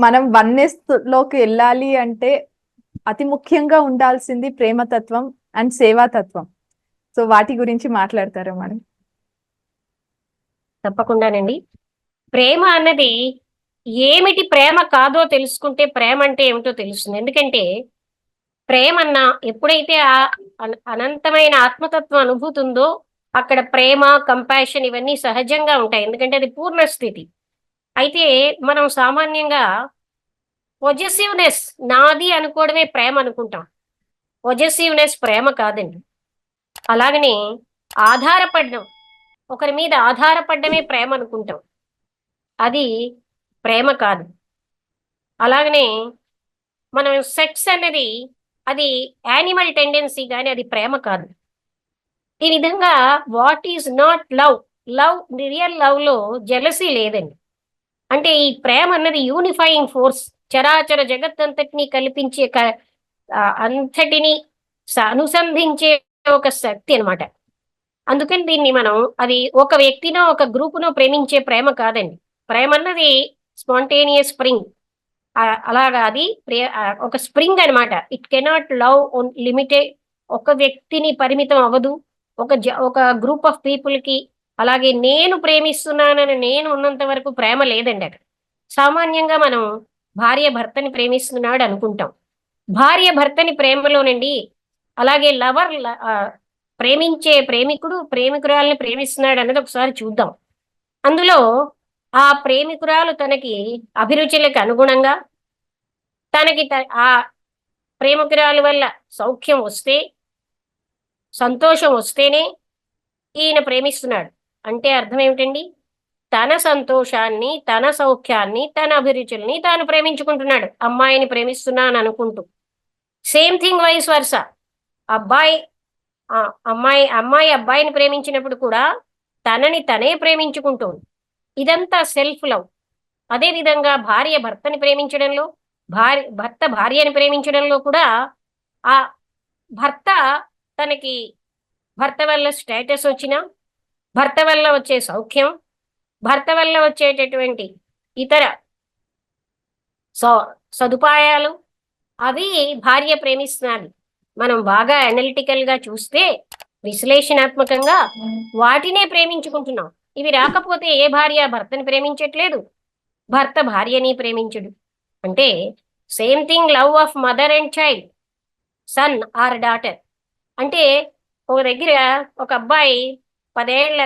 మనం వన్నెస్లోకి వెళ్ళాలి అంటే అతి ముఖ్యంగా ఉండాల్సింది ప్రేమతత్వం అండ్ సేవాతత్వం. సో వాటి గురించి మాట్లాడతారా మేడం? తప్పకుండానండి. ప్రేమ అన్నది ఏమిటి ప్రేమ కాదో తెలుసుకుంటే ప్రేమ అంటే ఏమిటో తెలుస్తుంది. ఎందుకంటే ప్రేమ అన్న ఎప్పుడైతే ఆ అన- అనంతమైన ఆత్మతత్వం అనుభూతుందో అక్కడ ప్రేమ కంపాషన్ ఇవన్నీ సహజంగా ఉంటాయి. ఎందుకంటే అది పూర్ణ స్థితి అయితే మనం సామాన్యంగా పొజెసివ్నెస్ నాది అనుకోవడమే ప్రేమ అనుకుంటాం. పొజెసివ్నెస్ ప్రేమ కాదండి. అలాగనే ఆధారపడడం ఒకరి మీద ఆధారపడమే ప్రేమ అనుకుంటాం. అది ప్రేమ కాదు. అలాగనే మనం సెక్స్ అనేది అది యానిమల్ టెండెన్సీ కానీ అది ప్రేమ కాదు. ఈ విధంగా what is not love love real లవ్లో జెలసీ లేదండి. అంటే ఈ ప్రేమ అన్నది యూనిఫైయింగ్ ఫోర్స్ చరాచర జగత్తంతటిని కల్పించే క- అంతటిని అనుసంధించే ఒక శక్తి అన్నమాట. అందుకని దీన్ని మనం అది ఒక వ్యక్తినో ఒక గ్రూపునో ప్రేమించే ప్రేమ కాదండి. ప్రేమ అన్నది స్పాంటేనియస్ స్ప్రింగ్. అలాగా అది ప్రే- ఒక స్ప్రింగ్ అన్నమాట. ఇట్ కెనాట్ లవ్ లిమిటెడ్ ఒక వ్యక్తిని పరిమితం అవ్వదు. ఒక జ ఒక గ్రూప్ ఆఫ్ పీపుల్కి అలాగే నేను ప్రేమిస్తున్నానని నేను ఉన్నంత వరకు ప్రేమ లేదండి అక్కడ. సామాన్యంగా మనం భార్య భర్తని ప్రేమిస్తున్నాడు అనుకుంటాం. భార్య భర్తని ప్రేమలోనండి. అలాగే లవర్ ప్రేమించే ప్రేమికుడు ప్రేమికురాల్ని ప్రేమిస్తున్నాడు అన్నది ఒకసారి చూద్దాం. అందులో ఆ ప్రేమికురాలు తనకి అభిరుచులకు అనుగుణంగా తనకి త- ఆ ప్రేమికురాలు వల్ల సౌఖ్యం వస్తే సంతోషం వస్తేనే ఈయన ప్రేమిస్తున్నాడు. అంటే అర్థం ఏమిటండి? తన సంతోషాన్ని తన సౌఖ్యాన్ని తన అభిరుచుల్ని తాను ప్రేమించుకుంటున్నాడు. అమ్మాయిని ప్రేమిస్తున్నాను అనుకుంటూ. సేమ్ థింగ్ వైస్ వర్ష అబ్బాయి ఆ అమ్మాయి అమ్మాయి అబ్బాయిని ప్రేమించినప్పుడు కూడా తనని తనే ప్రేమించుకుంటుంది. ఇదంతా సెల్ఫ్ లవ్. అదే విధంగా భార్య భర్తని ప్రేమించడంలో భార్య భర్త భార్యని ప్రేమించడంలో కూడా ఆ భర్త తనకి భర్త వల్ల స్టేటస్ వచ్చినా భర్త వల్ల వచ్చే సౌఖ్యం భర్త వల్ల వచ్చేటటువంటి ఇతర సో సదుపాయాలు అవి భార్య ప్రేమిస్తున్నది. మనం బాగా అనలిటికల్గా చూస్తే విశ్లేషణాత్మకంగా వాటినే ప్రేమించుకుంటున్నాం. ఇవి రాకపోతే ఏ భార్య భర్తని ప్రేమించట్లేదు. భర్త భార్యని ప్రేమించడు. అంటే same thing love of mother and child son or daughter అంటే ఒక దగ్గర ఒక అబ్బాయి పదేళ్ళ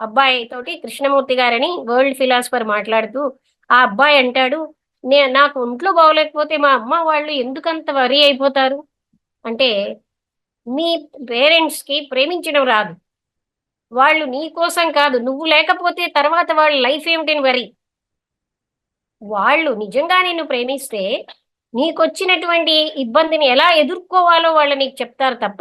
అబ్బాయి తోటి కృష్ణమూర్తి గారని వరల్డ్ ఫిలాసఫర్ మాట్లాడుతూ ఆ అబ్బాయి అంటాడు నే నాకు ఒంట్లో బాగోలేకపోతే మా అమ్మ వాళ్ళు ఎందుకంత వరి అయిపోతారు? అంటే మీ పేరెంట్స్కి ప్రేమించడం రాదు. వాళ్ళు నీ కోసం కాదు నువ్వు లేకపోతే తర్వాత వాళ్ళ లైఫ్ ఏమిటని వరి. వాళ్ళు నిజంగా నిన్ను ప్రేమిస్తే నీకొచ్చినటువంటి ఇబ్బందిని ఎలా ఎదుర్కోవాలో వాళ్ళు నీకు చెప్తారు తప్ప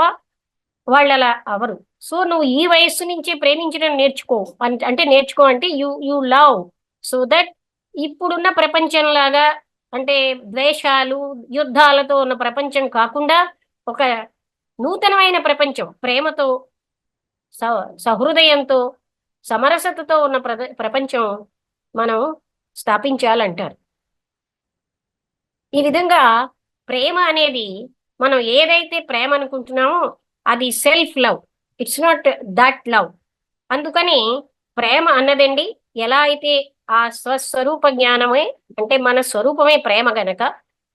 వాళ్ళు అలా అవరు. సో నువ్వు ఈ వయస్సు నుంచే ప్రేమించడం నేర్చుకో. అన్- అంటే నేర్చుకో అంటే you you love. So that ఇప్పుడున్న ప్రపంచంలాగా అంటే ద్వేషాలు యుద్ధాలతో ఉన్న ప్రపంచం కాకుండా ఒక నూతనమైన ప్రపంచం ప్రేమతో స సహృదయంతో సమరసతతో ఉన్న ప్రపంచం మనం స్థాపించాలంటారు. ఈ విధంగా ప్రేమ అనేది మనం ఏదైతే ప్రేమ అనుకుంటున్నామో అది self love. It's not that love అందుకని ప్రేమ అన్నదండి ఎలా అయితే ఆ స్వస్వరూప జ్ఞానమే అంటే మన స్వరూపమే ప్రేమ గనక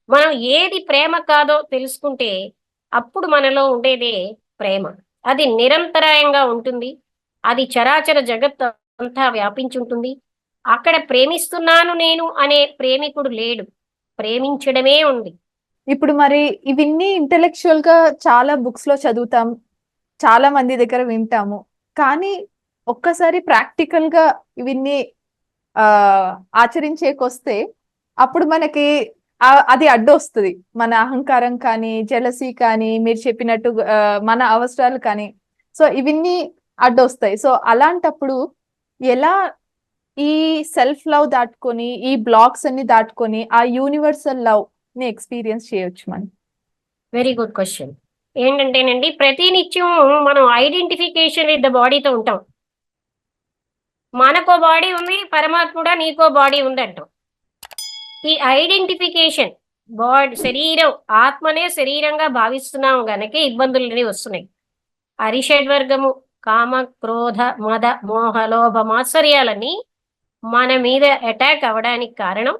మనం ఏది ప్రేమ కాదో తెలుసుకుంటే అప్పుడు మనలో ఉండేదే ప్రేమ. అది నిరంతరాయంగా ఉంటుంది. అది చరాచర జగత్ అంతా వ్యాపించి ఉంటుంది. అక్కడ ప్రేమిస్తున్నాను నేను అనే ప్రేమికుడు లేడు. ప్రేమించడమే ఉంది. ఇప్పుడు మరి ఇవన్నీ ఇంటెలెక్చువల్గా చాలా బుక్స్లో చదువుతాం. చాలా మంది దగ్గర వింటాము. కానీ ఒక్కసారి ప్రాక్టికల్గా ఇవన్నీ ఆ ఆచరించేకొస్తే అప్పుడు మనకి అది అడ్డొస్తుంది. మన అహంకారం కానీ జలసీ కానీ మీరు చెప్పినట్టు మన అవసరాలు కానీ. సో ఇవన్నీ అడ్డొస్తాయి. సో అలాంటప్పుడు ఎలా ఈ సెల్ఫ్ లవ్ దాటుకొని ఈ బ్లాక్స్ అన్ని దాటుకొని ఆ యూనివర్సల్ లవ్ని ఎక్స్పీరియన్స్ చేయొచ్చు మనం? Very good question. ఏంటంటేనండి ప్రతి నిత్యం మనం ఐడెంటిఫికేషన్ విత్ ద బాడీతో ఉంటాం. మనకో బాడీ ఉంది పరమాత్ముడా నీకో బాడీ ఉంది అంటాం ఈ ఐడెంటిఫికేషన్ బాడీ శరీరం ఆత్మనే శరీరంగా భావిస్తున్నాం గనక ఇబ్బందులు వస్తున్నాయి. అరిషడ్వర్గము కామ క్రోధ మద మోహ లోభ మాత్సర్యాలన్నీ మన మీద అటాక్ అవ్వడానికి కారణం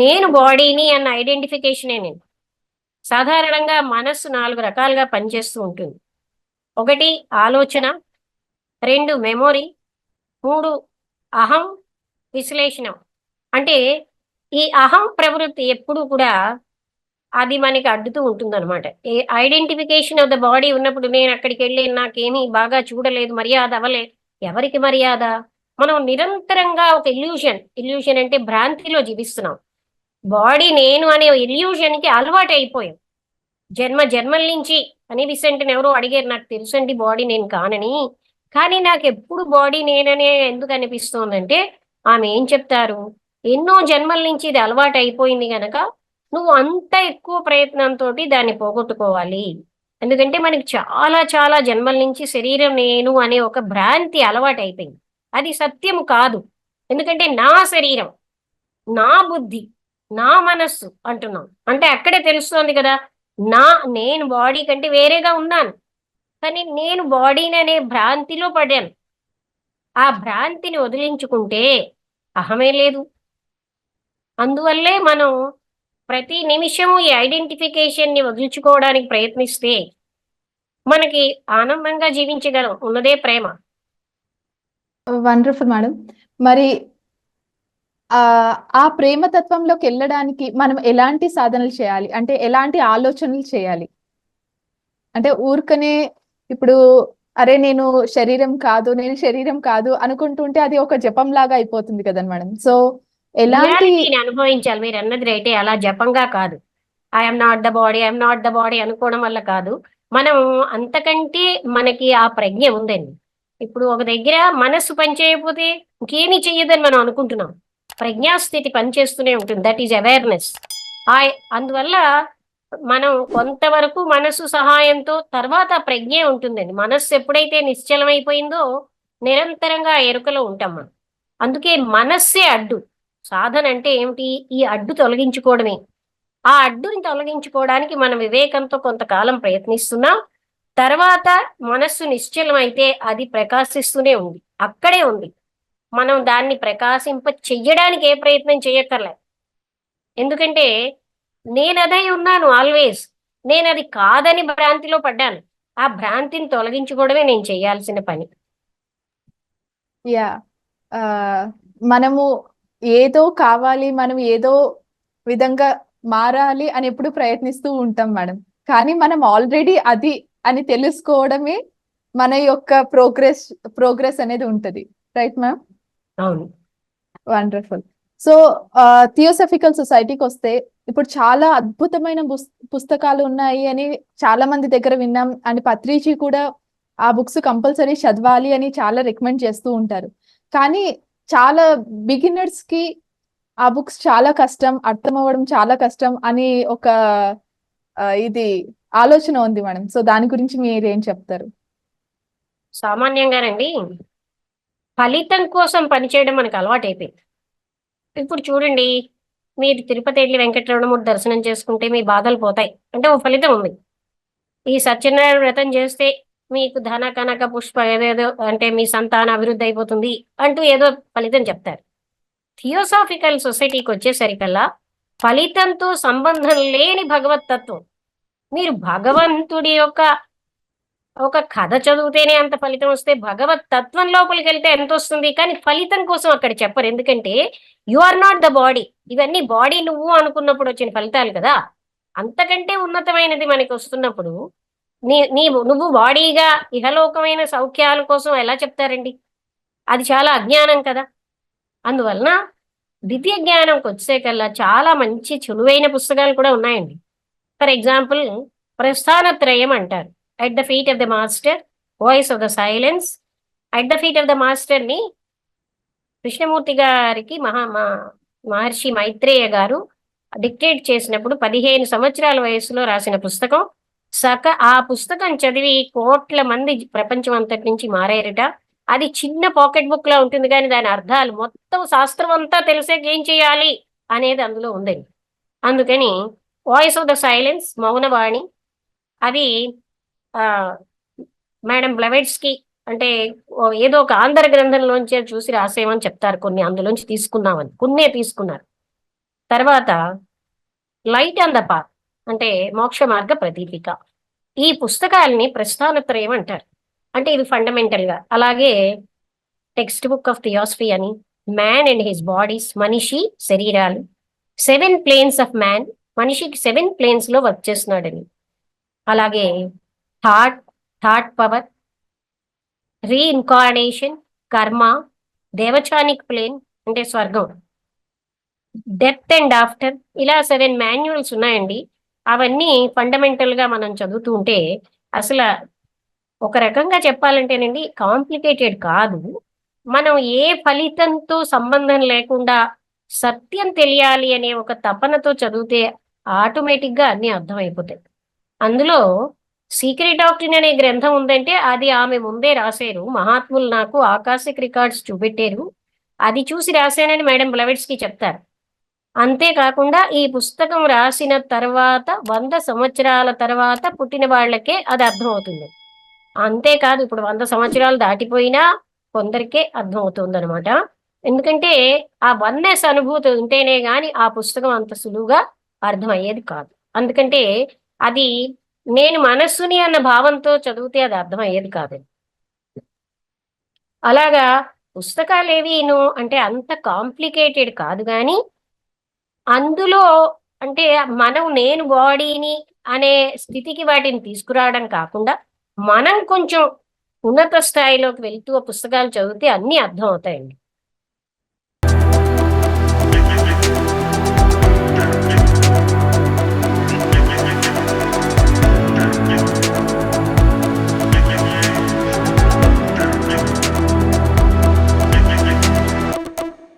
నేను బాడీని అన్న ఐడెంటిఫికేషనే నేను. సాధారణంగా మనస్సు నాలుగు రకాలుగా పనిచేస్తూ ఉంటుంది. ఒకటి ఆలోచన. రెండు మెమొరీ. మూడు అహం విశ్లేషణ. అంటే ఈ అహం ప్రవృత్తి ఎప్పుడు కూడా అది మనకి అడ్డుతూ ఉంటుందన్నమాట. A identification of the body ఉన్నప్పుడు నేను అక్కడికి వెళ్ళి నాకేమీ బాగా చూడలేదు మర్యాద అవ్వలే ఎవరికి మర్యాద? మనం నిరంతరంగా ఒక ఇల్యూషన్ ఇల్యూషన్ అంటే భ్రాంతిలో జీవిస్తున్నాం. బాడీ నేను అనే ఇల్యూషన్కి అలవాటు అయిపోయాం జన్మ జన్మల నుంచి అని విసెంట్ ఎవరో అడిగారు నాకు తెలుసండి బాడీ నేను కానని. కానీ నాకు ఎప్పుడు బాడీ నేననే ఎందుకు అనిపిస్తోందంటే ఆమె ఏం చెప్తారు? ఎన్నో జన్మల నుంచి ఇది అలవాటు అయిపోయింది కనుక నువ్వు అంత ఎక్కువ ప్రయత్నంతో దాన్ని పోగొట్టుకోవాలి. ఎందుకంటే మనకి చాలా చాలా జన్మల నుంచి శరీరం నేను అనే ఒక భ్రాంతి అలవాటు అయిపోయింది అది సత్యము కాదు. ఎందుకంటే నా శరీరం నా బుద్ధి నా మనస్సు అంటున్నాం. అంటే అక్కడే తెలుస్తోంది కదా నా నేను బాడీ కంటే వేరేగా ఉన్నాను. కానీ నేను బాడీని అనే భ్రాంతిలో పడాను. ఆ భ్రాంతిని వదిలించుకుంటే అహమే లేదు. అందువల్లే మనం ప్రతి నిమిషము ఈ ఐడెంటిఫికేషన్ని వదిలించుకోవడానికి ప్రయత్నిస్తే మనకి ఆనందంగా జీవించగలం. ఉన్నదే ప్రేమ. వండర్ఫుల్ మేడం మరి ఆ ప్రేమ తత్వంలోకి వెళ్ళడానికి మనం ఎలాంటి సాధనలు చేయాలి? అంటే ఎలాంటి ఆలోచనలు చేయాలి? అంటే ఊరికనే ఇప్పుడు అరే నేను శరీరం కాదు నేను శరీరం కాదు అనుకుంటుంటే అది ఒక జపం లాగా అయిపోతుంది కదా మేడం. సో ఎలాంటి అనుభవించాలి. మీరు అన్నది రైటే. అలా జపంగా కాదు. I'm not the body I'm not the body అనుకోవడం వల్ల కాదు. మనం అంతకంటే మనకి ఆ ప్రజ్ఞ ఉందండి. ఇప్పుడు ఒక దగ్గర మనస్సు పనిచేయకపోతే ఇంకేమీ చెయ్యదని మనం అనుకుంటున్నాం. ప్రజ్ఞాస్థితి పనిచేస్తూనే ఉంటుంది. దట్ ఈజ్ అవేర్నెస్ ఆ అందువల్ల మనం కొంతవరకు మనస్సు సహాయంతో తర్వాత ప్రజ్ఞే ఉంటుందండి. మనస్సు ఎప్పుడైతే నిశ్చలమైపోయిందో నిరంతరంగా ఎరుకలో ఉంటాం మనం. అందుకే మనస్సే అడ్డు. సాధన అంటే ఏమిటి? ఈ అడ్డు తొలగించుకోవడమే. ఆ అడ్డుని తొలగించుకోవడానికి మనం వివేకంతో కొంతకాలం ప్రయత్నిస్తున్నాం. తర్వాత మనస్సు నిశ్చలమైతే అది ప్రకాశిస్తూనే ఉంది. అక్కడే ఉంది. మనం దాన్ని ప్రకాశింప చెయ్యడానికి ఏ ప్రయత్నం చేయక్కర్లే ఎందుకంటే నేను అదై ఉన్నాను ఆల్వేస్. నేను అది కాదని భ్రాంతిలో పడ్డాను. ఆ భ్రాంతిని తొలగించుకోవడమే నేను చేయాల్సిన పని. యా ఆ, మనము ఏదో కావాలి మనం ఏదో విధంగా మారాలి అని ఎప్పుడు ప్రయత్నిస్తూ ఉంటాం మేడం. కానీ మనం ఆల్రెడీ అది అని తెలుసుకోవడమే మన యొక్క ప్రోగ్రెస్ ప్రోగ్రెస్ అనేది ఉంటది. Right ma'am? అవును. వండర్ఫుల్ సో థియోసఫికల్ సొసైటీకి వస్తే ఇప్పుడు చాలా అద్భుతమైన పుస్- పుస్తకాలు ఉన్నాయి అని చాలా మంది దగ్గర విన్నాం. అండ్ పత్రిజీ కూడా ఆ బుక్స్ కంపల్సరీ చదవాలి అని చాలా రికమెండ్ చేస్తూ ఉంటారు. కానీ చాలా బిగినర్స్కి ఆ బుక్స్ చాలా కష్టం అర్థం అవ్వడం చాలా కష్టం అని ఒక ఇది ఆలోచన ఉంది మేడం. సో దాని గురించి మీరు ఏం చెప్తారు? సామాన్యంగానండి ఫలితం కోసం పనిచేయడం మనకు అలవాటు అయిపోయింది ఇప్పుడు చూడండి మీరు తిరుపతి వెళ్ళి వెంకటరమణమూర్తి దర్శనం చేసుకుంటే మీ బాధలు పోతాయి. అంటే ఓ ఫలితం ఉంది. ఈ సత్యనారాయణ వ్రతం చేస్తే మీకు ధన కనక పుష్ప ఏదేదో అంటే మీ సంతాన అభివృద్ధి అయిపోతుంది అంటూ ఏదో ఫలితం చెప్తారు. థియోసాఫికల్ సొసైటీకి వచ్చేసరికల్లా ఫలితంతో సంబంధం లేని భగవత్ తత్వం. మీరు భగవంతుడి యొక్క ఒక కథ చదివితేనే అంత ఫలితం వస్తే భగవత్ తత్వం లోపలికి వెళ్తే ఎంత వస్తుంది కానీ ఫలితం కోసం అక్కడ చెప్పరు. ఎందుకంటే you are not the body ఇవన్నీ బాడీ నువ్వు అనుకున్నప్పుడు వచ్చిన ఫలితాలు కదా. అంతకంటే ఉన్నతమైనది మనకి వస్తున్నప్పుడు నీ నీ నువ్వు బాడీగా ఇహలోకమైన సౌఖ్యాల కోసం ఎలా చెప్తారండి? అది చాలా అజ్ఞానం కదా. అందువలన ద్వితీయ జ్ఞానంకి వచ్చేకల్లా చాలా మంచి చులువైన పుస్తకాలు కూడా ఉన్నాయండి. ఫర్ ఎగ్జాంపుల్ ప్రస్థానత్రయం అంటారు. At the feet of the master voice of the silence at the feet of the మాస్టర్ని కృష్ణమూర్తి గారికి మహా మహర్షి మైత్రేయ గారు డిక్టేట్ చేసినప్పుడు పదిహేను సంవత్సరాల వయసులో రాసిన పుస్తకం సక ఆ పుస్తకం చదివి కోట్ల మంది ప్రపంచం అంతటి నుంచి మారారట అది చిన్న పాకెట్ బుక్ లా ఉంటుంది కానీ దాని అర్థాలు మొత్తం శాస్త్రం అంతా తెలిసే ఏం చేయాలి అనేది అందులో ఉందండి అందుకని వాయిస్ ఆఫ్ ద సైలెన్స్ మౌనవాణి అది మేడం బ్లవెట్స్కి అంటే ఏదో ఒక ఆంధ్ర గ్రంథంలోంచే చూసి రాసేమని చెప్తారు కొన్ని అందులోంచి తీసుకున్నామని కొన్నే తీసుకున్నారు. తర్వాత లైట్ అండ్ ద పాత్ అంటే మోక్ష మార్గ ప్రదీపిక. ఈ పుస్తకాలని ప్రస్థానత్రయం అంటారు. అంటే ఇది ఫండమెంటల్గా అలాగే టెక్స్ట్ బుక్ ఆఫ్ థియాసఫీ అని మ్యాన్ అండ్ హిస్ బాడీస్ మనిషి శరీరాలు. సెవెన్ ప్లేన్స్ ఆఫ్ మ్యాన్ మనిషికి సెవెన్ ప్లేన్స్లో వర్క్ చేస్తున్నాడని. అలాగే థాట్ థాట్ పవర్ రీఇన్కార్నేషన్ కర్మ దేవచానిక్ ప్లేన్ అంటే స్వర్గం. డెత్ అండ్ ఆఫ్టర్ ఇలా సెవెన్ మాన్యువల్స్ ఉన్నాయండి. అవన్నీ ఫండమెంటల్గా మనం చదువుతూ ఉంటే అసలు ఒక రకంగా చెప్పాలంటేనండి కాంప్లికేటెడ్ కాదు. మనం ఏ ఫలితంతో సంబంధం లేకుండా సత్యం తెలియాలి అనే ఒక తపనతో చదివితే ఆటోమేటిక్గా అన్నీ అర్థమైపోతాయి. అందులో సీక్రెట్ డాక్టరీన్ అనే గ్రంథం ఉందంటే అది ఆమె ముందే రాశారు. మహాత్ములు నాకు ఆకాశిక్ రికార్డ్స్ చూపెట్టారు. అది చూసి రాశానని మేడం బ్లవెట్స్కి చెప్తారు. అంతేకాకుండా ఈ పుస్తకం రాసిన తర్వాత వంద సంవత్సరాల తర్వాత పుట్టిన వాళ్ళకే అది అర్థమవుతుంది. అంతేకాదు ఇప్పుడు వంద సంవత్సరాలు దాటిపోయినా కొందరికే అర్థమవుతుంది అనమాట ఎందుకంటే ఆ వన్నెస్ అనుభూతి ఉంటేనే కానీ ఆ పుస్తకం అంత సులువుగా అర్థమయ్యేది కాదు. అందుకంటే అది నేను మనస్సుని అన్న భావంతో చదివితే అది అర్థమయ్యేది కాదు. అలాగా పుస్తకాలు ఏవిను అంటే అంత కాంప్లికేటెడ్ కాదు కానీ అందులో అంటే మనం నేను బాడీని అనే స్థితికి వాటిని తీసుకురావడం కాకుండా మనం కొంచెం ఉన్నత స్థాయిలోకి వెళ్తూ ఆ పుస్తకాలు చదివితే అన్నీ అర్థం అవుతాయండి